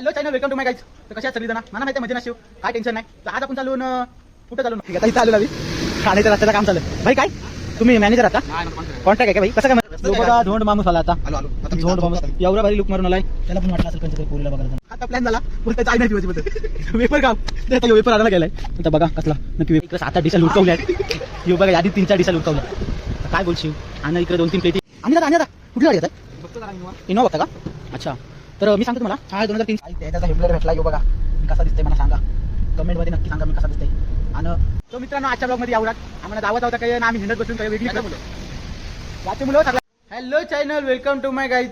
Hello channel welcome to my guys तर कशा सगळी जण मला माहिती मजे नशिव काय टेन्शन नाही. तर आज आपण चालून अं, कुठं चालू ठीक आहे आलो आम्ही. ठाण्याच्या रस्त्याचं काम चालू भाई काय? तुम्ही मॅनेजर आता कॉन्ट्रॅक्ट आहे का भाई? कसं काय बघा झोंड माणूस आला आता. आलो आलो झोंड माणूस. एवढा भारी लुक मारून आलाय. त्याला पण वाटलं असेल कंच पुरीला बघायला आता प्लॅन झाला. बोलता चाय नाही दिवस वेपर काम त्याचा वेपर आणायला गेलाय. आता बघा कसला. नक्की इकडे सात आठ डिशा लुटकवल्या यो बघा आधी तीन चार डिशा लुटकवल्या काय बोलशील? आणि इकडे दोन तीन प्लेटी आणि दादा आणि दादा कुठली गाडी येतात इनोवा. बघता का? अच्छा. तर मी सांगतो तुम्हाला हा दोन हजार तीन त्याचा हेडलाईट भेटला यो बघा. कसा दिसतंय मला सांगा. कमेंटमध्ये नक्की सांगा मी कसा दिसतंय. आणि तो मित्रांनो आजच्या ब्लॉगमध्ये आवडत आम्हाला दावत होता काही आम्ही हिंडत बसून काही वेगळी वाचे मुलं hello channel welcome to my guys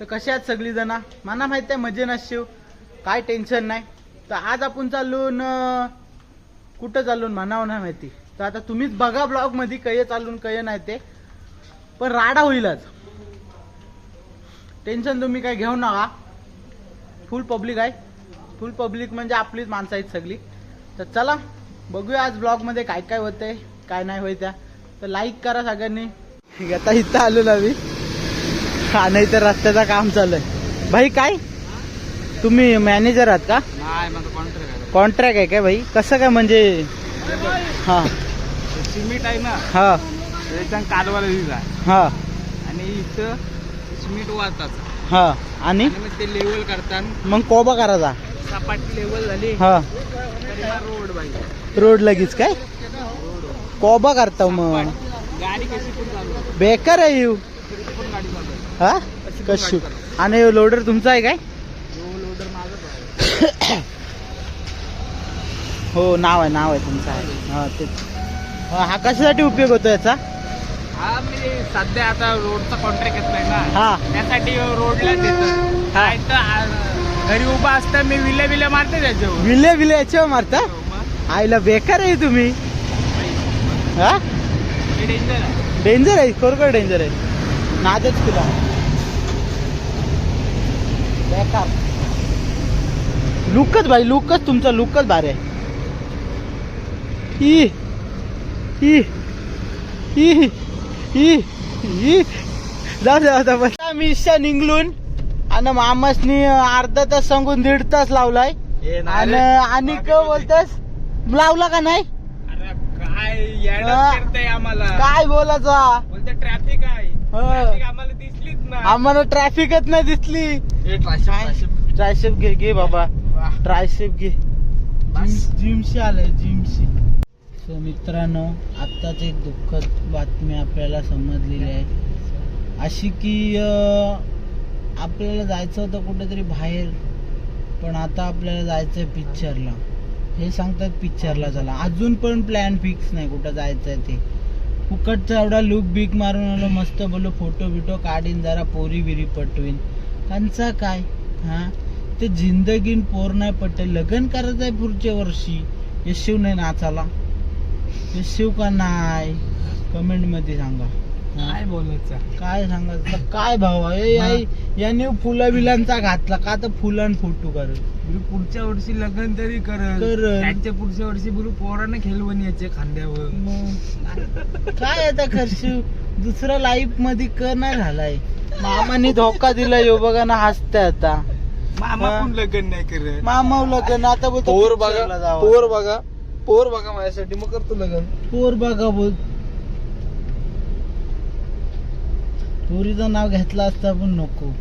तर कसे आहेत सगळी जण मला माहिती आहे मजे नशिव काय टेन्शन नाही. तर आज आपण चालून कुठं चालून म्हणावं नाही माहिती. तर आता तुम्हीच बघा ब्लॉगमध्ये कय चालून कय नाही ते. पण राडा होईलच टेन्शन तुम्ही काय घेऊ नका. फुल पब्लिक आहे. फुल पब्लिक म्हणजे आपलीच माणसं आहेत सगळी. तर चला बघूया आज ब्लॉगमध्ये काय काय होतंय काय नाही होय त्या. तर लाईक करा सगळ्यांनी. आता इथं आलो ना मी हा नाही तर रस्त्याचं काम चालू आहे. भाई काय? तुम्ही मॅनेजर आहात का? कॉन्ट्रॅक्ट आहे. कॉन्ट्रॅक्ट आहे काय भाई? कसं काय म्हणजे? हा. सिमेंट आहे. ना हा कालवाला हा. आणि इथं सिमेंट वाहतात हा आणि? आणि मग ते लेवल करतात मग कोबा करायचा? सपाटी लेवल झाली. हा. तरी हा रोड बाई. रोड लगेच काय? कोबा करता मग. गाडी कशी पण चालू आहे. बेकार आहे यू कशी पण गाडी चालू आहे. हा? कशी आणि लोडर तुमचा आहे काय. जो लोडर आहे. हो नाव आहे नाव आहे तुमचं आहे. हा तेच. हा हा कशासाठी उपयोग होतो याचा? हा मी सध्या आता रोडचा कॉन्ट्रॅक्ट घेतलाय ना. हा. त्यासाठी रोडला देतो. घरी उभा असता मी विले विले मारते त्याच्यावर. विले विले याच्यावर मारता? मग. आईला बेकार आहे तुम्ही. हा? हे danger आहे. डेंजर आहे खरोखर डेंजर आहे. नादच तुला. बेकार. लुकच भाई लुकच तुमचा लुकच भारी आहे. ई ई ई ई ई जाऊ दे आता बस. मिशन इंग्लून आणि मामासनी अर्धा तास सांगून दीड तास लावलाय. आणि. आणि क बोलतेस? लावला का नाही? काय आम्हाला. काय बोलायचा? ट्रॅफिक आहे. आम्हाला दिसलीच आम्हाला ट्रॅफिकच नाही दिसली. ट्रायशिप घे घे बाबा. ट्रायशिप घे. जिमशी आलंय जिमशी. सो मित्रांनो आत्ताच एक दुःखद बातमी आपल्याला समजलेली आहे. अशी की आपल्याला जायचं होतं कुठेतरी बाहेर पण आता आपल्याला जायचंय पिक्चरला. हे सांगतात पिक्चरला चला. अजून पण प्लॅन फिक्स नाही कुठं जायचं आहे ते. फुकटचा एवढा लुक बीक मारून आलो मस्त बोललो फोटो बिटो काढीन जरा पोरी बिरी पटवीन. त्यांचा काय? हा? ते जिंदगीन पोर नाही पटेल लग्न करायचं आहे पुढच्या वर्षी. यशव नाही नाचाला यशिव का नाही? कमेंटमध्ये सांगा? काय बोलायचं? काय सांगायचं? काय भाव आहे? याई- याने फुला बिलांचा घातला. का तर फुलान फोटो कर गुरु पुढच्या वर्षी लग्न तरी करल. करल. त्यांच्या पुढच्या वर्षी गुरु पोरानं खेळवण याचे खांद्यावर. मग काय आता खर्ची दुसरा लाईफमध्ये कर नाही झालाय. मामाने धोका दिला यो बघा ना हसते आता. मामा. पण लग्न नाही करत. मामा लग्न आता बोलतो पोर picture ला बघा जावं. पोर बघा. पोर बघा माझ्यासाठी मग करतो लग्न. पोर बघा बोल. पोरीचं नाव घेतलं असता पण नको.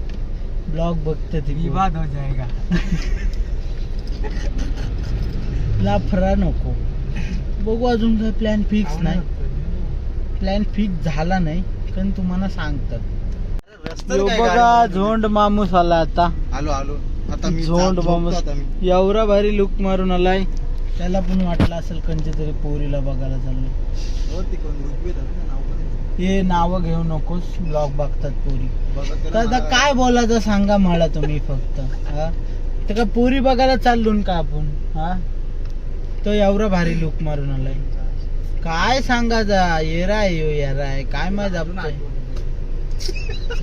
ब्लॉग बघते ती. विवाद हो जाएगा लाफरा नको. बघू अजून काय प्लॅन फिक्स नाही. प्लॅन फिक्स झाला नाही पण तुम्हाला सांगतात. यो बघा झोंड माणूस आला आता. आलो आलो. आता मी झोंड झोपतो माणूस. आता मी. एवढा भारी लुक मारून आलाय. त्याला पण वाटलं असेल कंचे तरी पोरीला बघायला चाललंय. हो, नाव घेऊ नकोस ब्लॉग बघतात पोरी. तर आता काय बोलायचं सांगा मला तुम्ही फक्त हा? तर का पोरी बघायला चाललून का आपण हा? तो एवढा भारी लुक मारून आलाय. काय सांगायचा? येरा आहे यो येरा काय माहीत आपण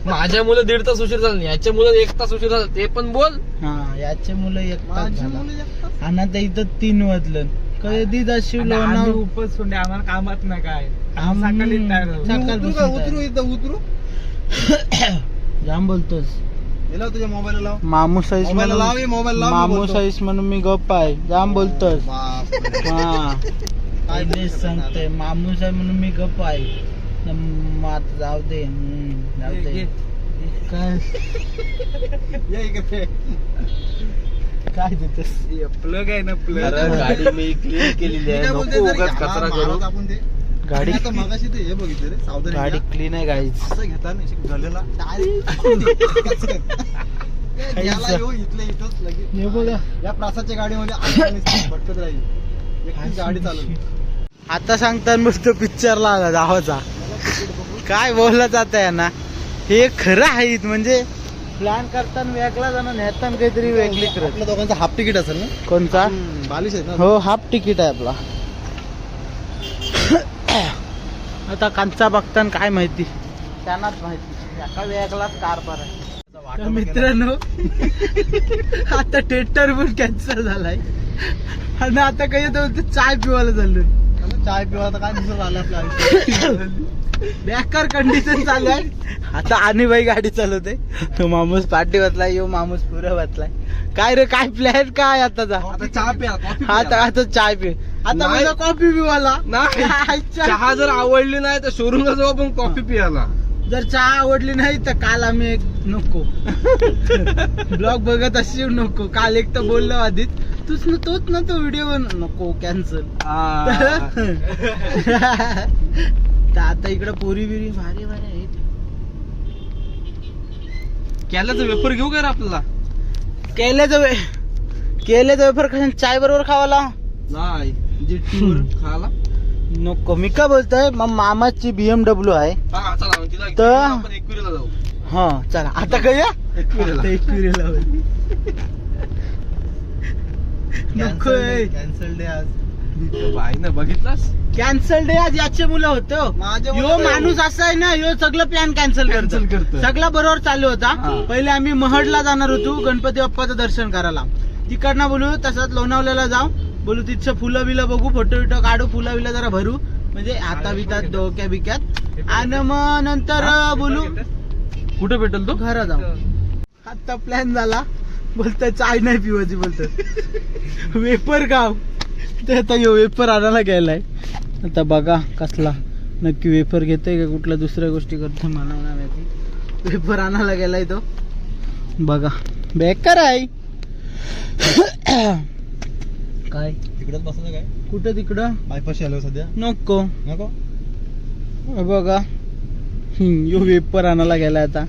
माझ्या मुलं दीड तास उशीर झाला याच्या मुलं एक तास उशीर झाला ते पण बोल. हा याचे मुलं झाला. मुलं जास्त. आणि आता इथं तीन वाजलं. कधी जाशील आणि आम्ही लोणाव उपवास सोडले आम्हाला कामात ना काय. आम्ही सकाळी तयार झालो. सकाळ- उतरू का? उतरू इथं उतरू? जाम बोलतोस. गेला तुझ्या मोबाईल लाव. मामू साईज मोबाईल लाव म्हणून हे, मोबाईल लाव मी मामू बोलतो. साईज म्हणून मी गप्प आहे. जाम बोलतोय बापरे. हा. काय काय सांगते मामू साहेब म्हणून मी गप्प आहे. न मग आता जाऊ दे हम्म, जाऊ दे. काय. काय देतोस प्लग आहे ना अरे. गाडी मी क्लीन केलेली आहे. नको उगाच कचरा करू. आपण ते. गाडी आता मगाशी ते हे बघितलं रे सावधानी गाडी. क्लीन आहे गाईच असं घेता ना अशी गलेला. याला येऊ इथल्या इथंच लगेच. हे बघा. या प्रासाच्या गाडीमध्ये भटकत राहील. एकटी गाडी चालवली. आता सांगतात मस्त पिक्चरला आला धावाचा काय बोललं जात आहे ना हे खरं आहे म्हणजे प्लॅन करताना वेगळा जण नेताना काहीतरी वेगळी करत. आपल्या दोघांचा हाफ तिकीट असेल ना? कोणता बालिश आहे ना? हो हाफ तिकीट आहे आपला. आता कांचा बघताना काय माहिती? त्यांनाच माहिती. एका वेगळाच कारभार आहे. तर मित्रांनो आता थिएटर पण कॅन्सल झालाय. आणि आता काही चाय पिवायला आता चाय पिवा आता काय दिसत आलं आपल्या आयुष्यात? बेकार कंडिशन चालू आहे. आता आणि बाई गाडी चालवते. तो माणूस पाठी बसलाय यो माणूस पुरं बसलाय. काय रे काय प्लॅन काय आता जा? आता चहा प्या आता आता चाय पि आता नाही. मला कॉफी पिवाला नाही. चहा? जर आवडली नाही तर शोरूमला जाऊ आपण कॉफी पियाला जर चहा आवडली नाही तर काल आम्ही एक नको. ब्लॉग बघत अशी नको. काल एक तर बोललो आधीच. तूच ना तोच ना तो व्हिडिओ नको कॅन्सल तर आता इकडे पोरी बिरी भारी भारी आहेत. केल्याचं वेपर घेऊ का आपल्याला? केल्याचं वे केल्याचं वेफर खाऊन चाय बरोबर खावाला नाही जिट्टीवर नको मी का बोलतोय? मग मामाची बीएमडब्ल्यू आहे. हा तर- हा चला आता काय या एकविरीला. आता एकविरीला होईल. नको कॅन्सल डे आज. बाई ना बघितलास? कॅन्सल डे आज याचे मुलं होतं. यो माणूस असा आहे ना यो सगळं प्लॅन कॅन्सल Cancel करतो. सगळा बरोबर चालू होता. पहिले आम्ही महडला जाणार होतो गणपती बाप्पाचं दर्शन करायला. तिकडनं बोलू तसंच लोणावल्याला जाऊ. बोलू तिथचं फुलं बिलं बघू फोटो बिटो काढू फुलं बिलं जरा भरू. म्हणजे हाता बितात डोक्या बिक्यात. आणि मग नंतर बोलू कुठे भेटेल तो? घरा जाऊ. आता प्लॅन झाला. बोलतोय चाय नाही पिवायची बोलतोय. वेपर गाव ते आता यो वेपर आणायला गेलाय. आता बघा कसला. नक्की वेपर घेतोय का? कुठल्या दुसऱ्या गोष्टी करतोय मला नाही माहिती. वेपर आणायला गेलाय तो. बघा. बेकार आहे. काय? तिकडच बसायचं काय? कुठं तिकडं? बायपाशी आलो सध्या. नको. नको? बघा. यो वेपर आणायला गेलाय आता.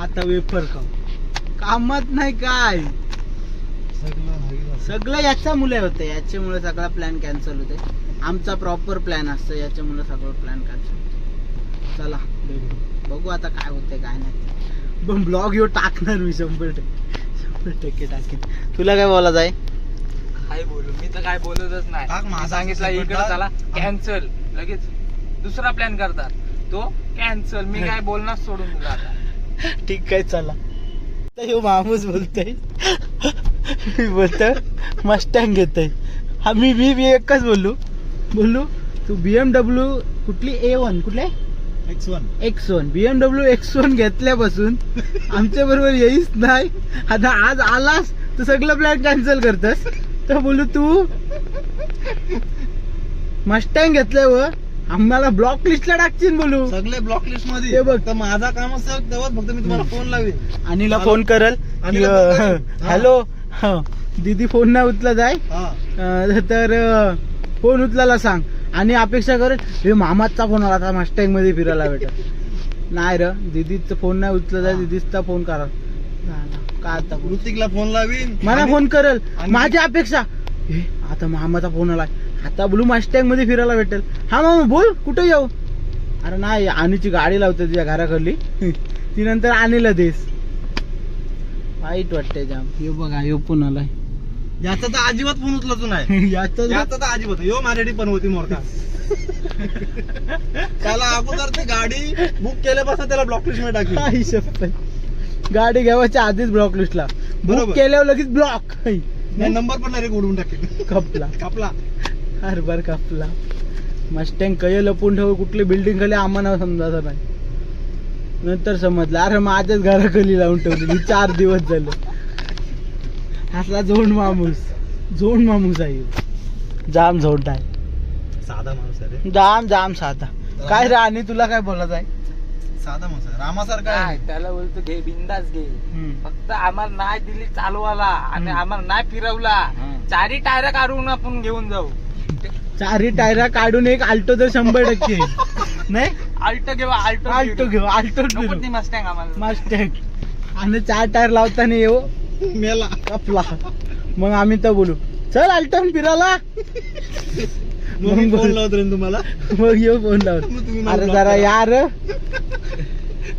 आता वेपर का? कामात नाही काय? सगळं सगळं याच्या मुले होते याच्यामुळे सगळा प्लॅन कॅन्सल होते आमचा प्रॉपर प्लॅन असतो याच्यामुळे सगळं प्लॅन कॅन्सल चला बघू. आता काय होते काय नाही. पण ब्लॉग यो टाकणार मी शंभर टक्के. शंभर टक्के टाकेन. तुला काय बोलायचं आहे? काय बोलू? मी तर काय बोलतच नाही. माझा सांगितलं इकडे. चला कॅन्सल लगेच. दुसरा प्लॅन करतात. तो कॅन्सल मी काय बोलणार सोडून दिला आता. ठीक आहे चला. तर ह्यो माणूस बोलतोय. मी बोलतोय मस्टँग घेतोय. हा मी मी मी एकच बोललो बोललो तू बीएमडब्ल्यू कुठली? ए वन कुठले? X one X one BMW X one घेतल्यापासून आमच्या बरोबर येईच नाही. आता आज आलास तर सगळं प्लॅन कॅन्सल करतस. तर बोलू तू मस्टँग घेतल्यावर आम्हाला ब्लॉक लिस्टला टाकशील बोलू. सगळे ब्लॉक लिस्टमध्ये. ते बघ. तर माझा काम असं तेव्हा फक्त मी तुम्हाला फोन लावेन. अनिला फोन करल. फोन करेल. हा. हॅलो. हा. दीदी फोन नाही हा. अं, तर अं, फोन उचलायला सांग. आणि अपेक्षा करेल हे मामाचा फोन आला आता मस्टँगमध्ये फिरायला भेटत नाही र दीदीचा फोन नाही हा. दीदीचा फोन करा. आता? ऋतिकला फोन लावीन. मला फोन करल. माझी अपेक्षा. हे आता मामाचा फोन आलाय. आता ब्लू मस्टँगमध्ये फिरायला भेटेल. हा मामा बोल कुठे येऊ? अरे नाही आणीची गाडी लावते तुझ्या घराखाली ती नंतर आणीला देस. वाईट वाटतंय जाम. यो बघा यो पण आलाय. याचा तर अजिबात फोन उचलत नाही. याचं तर अजिबात. यो माझ्यासाठी पण होती मोरका त्याला अगोदर ती गाडी बुक केल्यापासून त्याला ब्लॉक लिस्टमध्ये टाकली. आई शपथ गाडी घ्यावाच्या आधीच ब्लॉक लिस्टला बुक. केल्यावर लगेच ब्लॉक नंबर पण डायरेक्ट उडवून टाकले. कपला कापला हरभर कापला मस्टँग कय लपून ठेव कुठली बिल्डिंग खाली आम्हाला समजायचं नाही. नंतर समजलं अरे माझ्याच घराखाली लावून ठेवलेली चार दिवस झाले. असला झोंड माणूस. झोंड माणूस आहे. जाम झोंड आहे. साधा माणूस आहे रे. जाम जाम साधा. काय राणी तुला काय बोलत आहे? साधा माणूस आहे. रामासारखा काय आहे त्याला बोलतो घे बिंदास घे. फक्त आम्हाला नाही दिली चालवाला आणि. आम्हाला नाही फिरवला. चारी टायर काढून आपण घेऊन जाऊ. चारी टायरा काढून एक आल्टो तर शंभर टक्के. नाही? आल्टो घेऊ आल्टो आल्टो घेऊ आल्टो मस्टँग आम्हाला. मास्टॅग आणि चार टायर लावताना येऊ. मेला. आपला. मग आम्ही तर बोलू चल अल्टन फिरायला. मग मी फोन लावतो रे तुम्हाला. मग येऊ फोन तुम्ही लावून मला अरे block जरा करा. यार.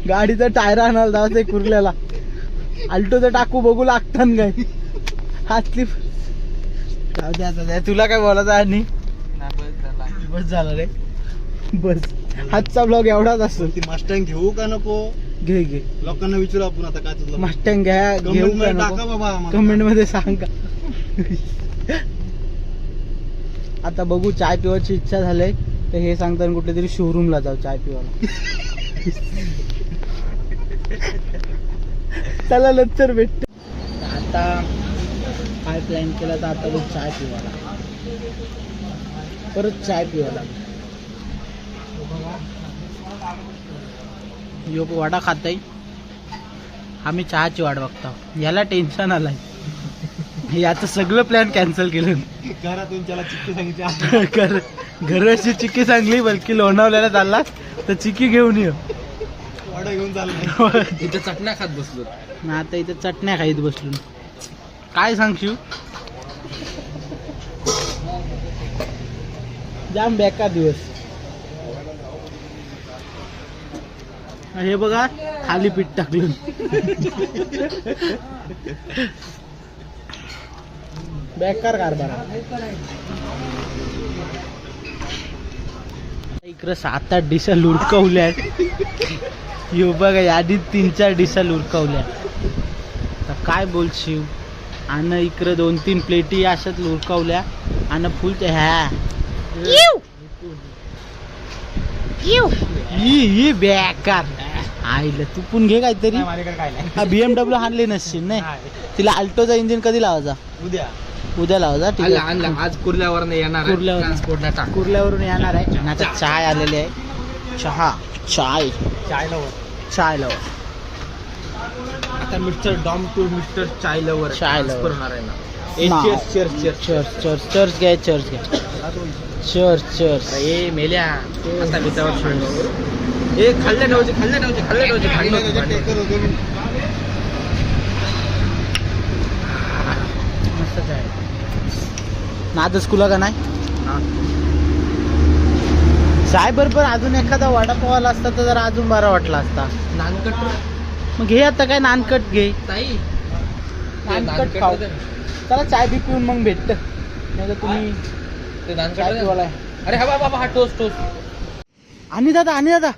गाडीचं टायर आणायला जायचंय कुर्ल्याला. अल्टोचं टाकू बघू लागतं काय हातली. जाऊ दे आता. तुला काय बोलायचं आहे आणि? नाही, बस झाला. बस झालं रे. बस. आजचा ब्लॉग एवढाच असतो ती मास्टँग घेऊ का नको? घे घे. लोकांना विचारू आपण आता काय तुझं मस्टँग घ्या घेऊ मध्ये टाका बाबा आम्हाला. कमेंटमध्ये सांगा. आता बघू चाय पिवायची इच्छा झाली तर हे सांगताना कुठल्या तरी शोरूमला जाऊ चाय पिवायला. चला नंतर भेट. आता काय प्लॅन केला तर आता बघ चाय पिवायला. परत चाय पिवायला. यो वडा खाताय. आम्ही चहाची वाट बघतो. याला टेन्शन आलाय. याचं सगळं प्लॅन कॅन्सल केलं. घरातून त्याला चिठ्ठी सांगितली. घर घराची चिक्की चांगली बल्कि लोणावल्याला चालला. तर चिक्की घेऊन ये. घेऊन चाललं इथे चटण्या खात बसलो. ना आता इथे चटण्या खाईत बसलो. काय सांगशील? जाम बेकार दिवस. हे बघा खाली पीठ टाकलं. बेकार कारभार. इकडं सात आठ डिशा लुडकवल्या यो बघा यादीत तीन चार डिशा लुडकवल्या तर काय बोलशील आणि इकडं दोन तीन प्लेटी अशाच लुडकवल्या आणि फुल ह्या बेकार. आईला तू पण घे काहीतरी. माझ्याकडे काय नाही. हा बीएमडब्ल्यू हाणली नसशील नाही. तिला अल्टोचा इंजिन कधी लावायचा? उद्या. उद्या लावायचा ठीक आणला आहे. आणला. आज कुर्ल्यावर येणार आहे. कुर्ल्यावरनं. ट्रान्सपोर्टला टाक. कुर्ल्यावरून येणार आहे. आणि आता चाय आलेली आहे. चहा चाय. चाय लवर चाय लवर आता मिस्टर डॉम to mister chai lover chai lover. होणार आहे ना. नाव. चर्च church church church church church घ्या चर्च घ्या चर्च चर्च ए मेल्या. आता मित्रावर ए खाल्ल्या नादच कुला का नाही चाय बरोबर अजून एखादा वडापाव आला असता तर जरा अजून बरा वाटला असता नानकट मग घे आता काय नानकट घे नानकट खाऊ चला चाय बी पिऊन मग भेटत नाही तर तुम्ही ते नानकट अरे हा बाबा हा टोस्ट टोस्ट आणि दादा आणि दादा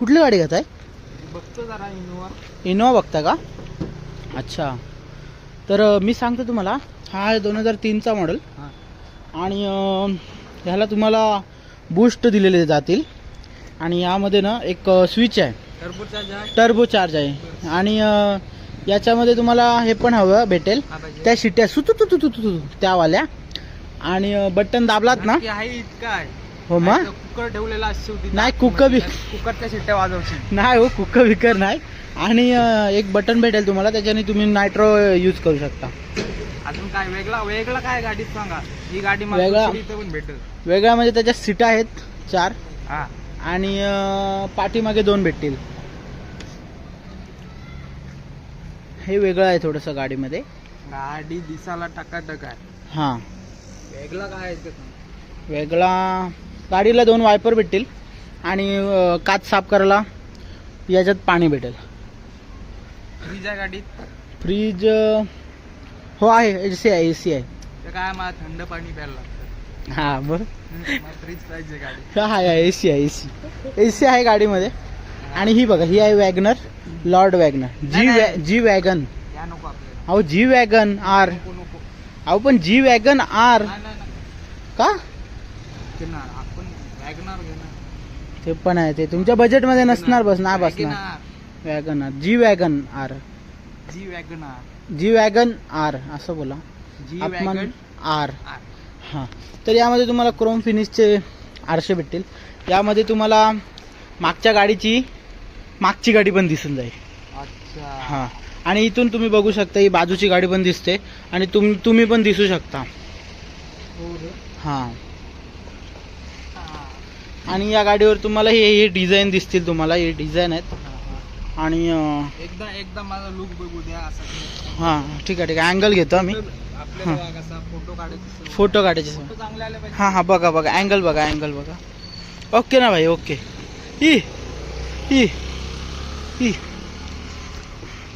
कुठली गाडी घेत आहे बघतो जरा इनोवा. इनोवा बघता का? अच्छा. तर अं, मी सांगतो तुम्हाला हा आहे दोन हजार तीनचा मॉडेल आणि अं, ह्याला तुम्हाला बूस्ट दिलेले जातील. आणि यामध्ये ना एक स्विच आहे. टरबूजचा टर्बो चार्ज आहे. आणि अं, याच्यामध्ये तुम्हाला हे पण हवं भेटेल. हा पाहिजे. त्या शिट्ट्या सुतू तू तू तू तू त्यावाल्या. आणि बटन दाबलात ना? नक्की आहे इतका आहे. हो मग? कुकर ठेवलेला असतो नाही, कुकर बी- कुकरच्या शिट्ट्या वाजवशील. नाही हो कुकर विकर नाही. आणि अं, एक बटन भेटेल तुम्हाला त्याच्याने तुम्ही नायट्रो यूज करू शकता. अजून काय वेगळा वेगळा काय गाडीत सांगा. ही गाडी मला वेगळा- दुसरी इथं पण भेटेल. वेगळ्या म्हणजे त्याच्या सीटा आहेत चार. हा. आणि अं, पाठीमागे दोन भेटतील. हे वेगळं आहे थोडंसं गाडीमध्ये. गाडी दिसाला टकाटक आहे. हां. वेगळा काय आहे ते सांग. वेगळा गाडीला दोन वायपर भेटतील आणि काच साफ करायला याच्यात पाणी भेटेल. फ्रीज आहे गाडीत? फ्रीज हो आहे ए सी आहे ए सी आहे. तर काय मला थंड पाणी प्यायला लागतं. हां बरं. मला फ्रीज पाहिजे गाडी हा आहे ए सी आहे ए सी ए सी आहे गाडीमध्ये. आणि ही बघा ही आहे वॅगनर लॉर्ड वॅगनर. जी नाही, वॅ नाही. G wagon. या नको आपल्याला. अहो जी वॅगन आर. नको नको. अहो पण जी वॅगन आर. नाही नाही नाही. का? ते पण आहे ते तुमच्या बजेटमध्ये नसणार बस नाही बसणार. Wagon R G Wagon R. G Wagon R G Wagon R असं बोला. G Wagon R. आर. हां. तर यामध्ये तुम्हाला क्रोम फिनिशचे आरशे भेटतील. यामध्ये तुम्हाला मागच्या गाडीची मागची गाडी पण दिसून जाईल. अच्छा. हां. आणि इथून तुम्ही बघू शकता ही बाजूची गाडी पण दिसते. आणि तुम तुम्ही पण दिसू शकता. हो हां. आणि या गाडीवर तुम्हाला हे हे डिझाईन दिसतील तुम्हाला. हे डिझाईन आहेत. आणि एकदा एकदा माझा लुक बघू द्या असा. हां ठीक आहे ठीक आहे. अँगल घेतो आम्ही. फोटो काढायचा फोटो काढायचे. हां हां बघा बघा. अँगल बघा अँगल बघा. ओके ना भाई ओके ई ई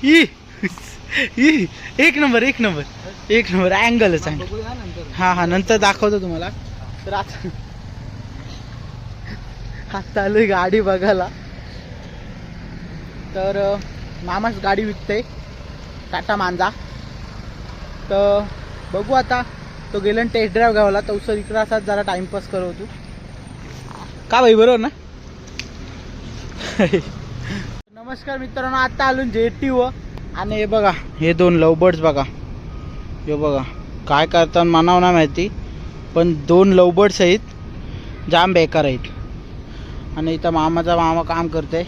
ई ई एक नंबर एक नंबर. एक नंबर. अँगलच आहे हां हां नंतर दाखवतो तुम्हाला. तर आता आता आलोय गाडी बघायला. तर मामाच गाडी विकते टाटा मांजा. तर बघू आता तो गेला टेस्ट ड्राईव्ह घ्यावला तो सर इकडं असाच जरा टाइमपास करवतो. का भाई बरोबर ना? नमस्कार मित्रांनो आता आलो जे टी व आणि हे बघा हे दोन लवबर्ड्स बघा. हे बघा काय करतात मानाव ना माहिती पण दोन लवबर्ड्स आहेत जाम बेकार आहेत. आणि इथं मामाचा मामा काम करते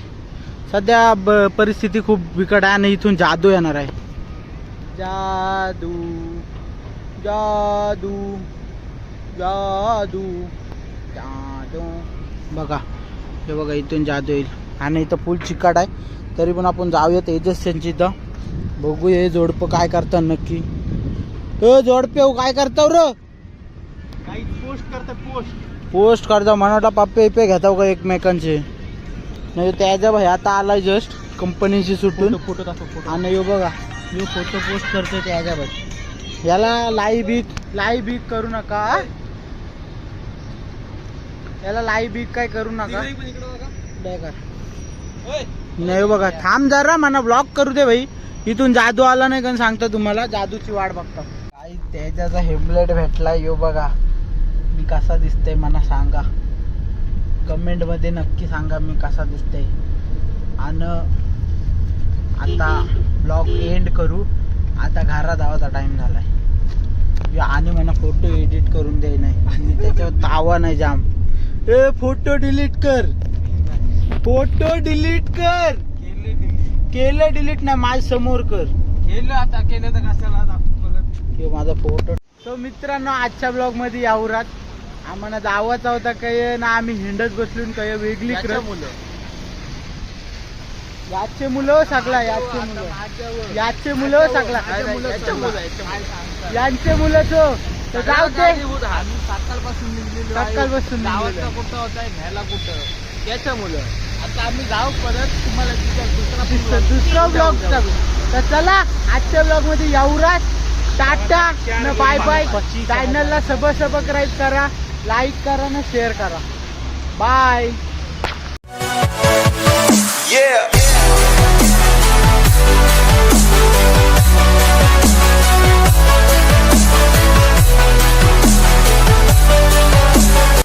सध्या ब परिस्थिती खूप बिकट आहे आणि इथून जादू येणार आहे. जादू जादू जादू जादू. बघा हे बघा इथून जादू येईल. आणि इथं फुल चिकाट आहे. तरी पण आपण जाऊया तेजस इथं. बघू हे जोडपं काय करतात नक्की. ए जोडपे हो, काय करतो र? काही पोस्ट करतात पोस्ट. पोस्ट करता मनाला पापे पे घेताव का एकमेकांचे नाही त्याच्या भाई आता आलाय जस्ट कंपनीची सुटून। फोटो दाखव फोटो। आणि यो बघा यो फोटो पोस्ट करतोय त्याच्या भाई। याला लाई बीक लाई बीक करू नका। याला लाई बीक काय करू नका. नाही हो बघा थांब जरा मला ब्लॉक करू दे भाई। इथून जादू आला नाही कारण सांगता तुम्हाला जादूची वाट बघता। काही त्याच्याचा हेमलेट भेटला यो बघा। मी कसा दिसतोय मला सांगा. कमेंटमध्ये नक्की सांगा मी कसा दिसतोय. आणि आता ब्लॉग एंड करू. आता घरात जावाचा टाइम झालाय. यो आणि मला फोटो एडिट करून दे नाही. मी त्याच्यावर तावा नाही जाम. ए फोटो डिलीट कर. फोटो डिलीट कर. केलं डिलीट नाही माझ्यासमोर कर. केलं आता केलं तर कशाला परत किंवा माझा फोटो तो मित्रांनो आजच्या ब्लॉगमध्ये यावरात. आम्हाला जावाचा होता काय ना आम्ही हिंडत बसलून काय वेगळी क्रम मुलं. याचे मुलं सगळा याचे मुलं. याचे मुलं सगळा. यांचे मुलं तो. तर जाऊ दे. आम्ही सातारपासून निघलेलो आहे. सातारपासून गावातला निघलेलो आहे. कुठं होता न्यायला कुठं? याच्या मुलं. आता आम्ही जाऊ परत तुम्हाला दुसरा दुस- दुसरा ब्लॉग तर चला आजच्या ब्लॉगमध्ये यावरात टाटा बाय बाय. चॅनलला सब सबस्क्राईब करा. लाईक करा ना शेअर करा बाय Yeah.